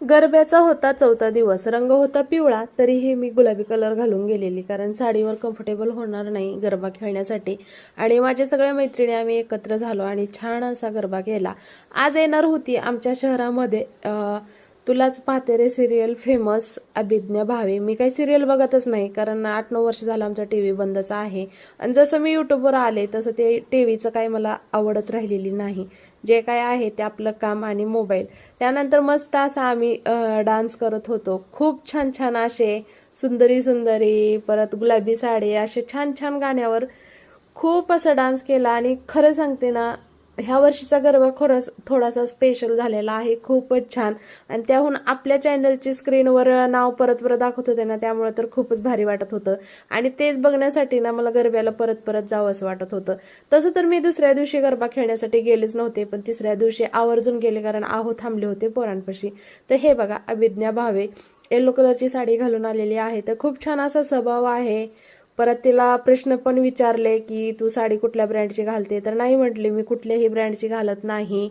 गरब्याचा होता चौथा दिवस रंग होता पिवळा तरीही मी गुलाबी कलर घालून गेलेली कारण साडीवर कम्फर्टेबल होणार नाही गरबा खेळण्यासाठी. आणि माझ्या सगळ्या मैत्रिणी आम्ही एकत्र झालो आणि छान असा गरबा केला. आज येणार होती आमच्या शहरामध्ये अं, तुलाच पाहते रे सिरियल फेमस अभिज्ञा भावे. मी काही सिरियल बघतच नाही कारण आठ नऊ वर्ष झालं आमचा टी व्ही बंदच आहे. आणि जसं मी यूट्यूबवर आले तसं ते टी व्हीचं काही मला आवडच राहिलेली नाही. जे काय आहे ते आपलं काम आणि मोबाईल त्यानंतर मस्त असा आम्ही डान्स करत होतो. खूप छान छान असे सुंदरी सुंदरी परत गुलाबी साडी असे छान छान गाण्यावर खूप असा डान्स केला. आणि खरं सांगते ना ह्या वर्षीचा गरबा खरंच थोडासा स्पेशल झालेला आहे. खूपच छान. आणि त्याहून आपल्या चॅनलची स्क्रीनवर नाव परत परत दाखवत होते ना त्यामुळे तर खूपच भारी वाटत होतं. आणि तेच बघण्यासाठी ना मला गरब्याला परत परत जावं असं वाटत होतं. तसं तर मी दुसऱ्या दिवशी गरबा खेळण्यासाठी गेलेच नव्हते पण तिसऱ्या दिवशी आवर्जून गेले कारण आहो थांबले होते पोरांपाशी. तर हे बघा अभिज्ञा भावे. येलो कलरची साडी घालून आलेली आहे. तर खूप छान असा स्वभाव आहे. परत तिला प्रश्न पण विचारले की तू साडी कुठल्या ब्रँडची घालते? तर नाही म्हटली मी कुठल्याही ब्रँडची घालत नाही.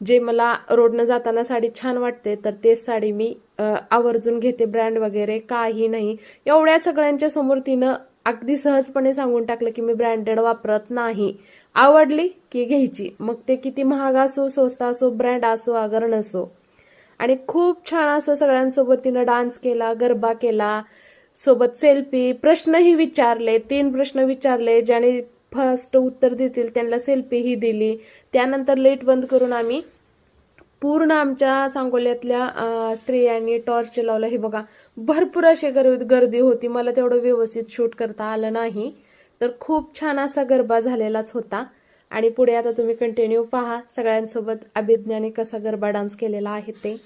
जे मला रोडनं जाताना साडी छान वाटते तर तेच साडी मी आवर्जून घेते ब्रँड वगैरे काही नाही. एवढ्या सगळ्यांच्या समोर तिनं अगदी सहजपणे सांगून टाकलं की मी ब्रँडेड वापरत नाही. आवडली की घ्यायची. मग ते किती महाग असो स्वस्त असो ब्रँड असो अगर नसो. आणि खूप छान असं सगळ्यांसोबत तिनं डान्स केला गरबा केला. सोबत सेल्फी प्रश्नही विचारले तीन प्रश्न विचारले ज्याने फर्स्ट उत्तर देतील त्यांना सेल्फीही दिली. त्यानंतर लेट बंद करून आम्ही पूर्ण आमच्या सांगोल्यातल्या स्त्रियांनी टॉर्च लावला. हे बघा भरपूर अशी गर गर्दी होती. मला तेवढं व्यवस्थित शूट करता आलं नाही. तर खूप छान असा गरबा झालेलाच होता. आणि पुढे आता तुम्ही कंटिन्यू पहा. सगळ्यांसोबत अभिज्ञाने कसा गरबा डान्स केलेला आहे ते.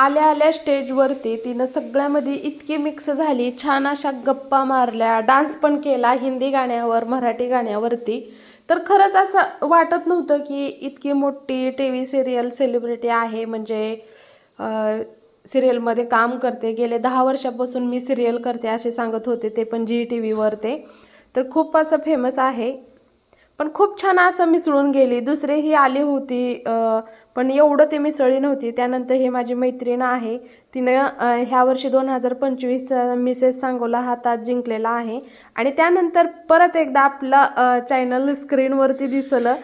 आल्या आल्या स्टेजवरती तिनं सगळ्यामध्ये इतकी मिक्स झाली. छान अशा गप्पा मारल्या डान्स पण केला हिंदी गाण्यावर मराठी गाण्यावरती. तर खरंच असं वाटत नव्हतं की इतकी मोठी टी व्ही सिरियल सेलिब्रिटी आहे. म्हणजे सिरियलमध्ये काम करते. गेले दहा वर्षापासून मी सिरियल करते असे सांगत होते ते पण जी टी व्हीवर ते तर खूप असं फेमस आहे. पण खूप छान असं मिसळून गेली. दुसरेही आली होती पण एवढं ते मिसळली नव्हती. त्यानंतर हे माझी मैत्रीण आहे. तिनं ह्या वर्षी दोन हजार पंचवीस मिसेस सांगोला हा तास जिंकलेला आहे. आणि त्यानंतर परत एकदा आपलं चॅनल स्क्रीनवरती दिसलं.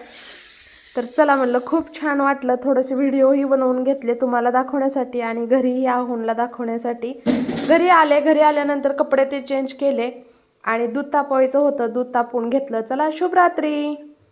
तर चला म्हणलं खूप छान वाटलं. थोडेसे व्हिडिओही बनवून घेतले तुम्हाला दाखवण्यासाठी आणि घरीही आहोनला दाखवण्यासाठी. घरी आले घरी आल्यानंतर कपडे ते चेंज केले. आणि दूध तापवायचं होतं दूध तापवून घेतलं. चला शुभरात्री.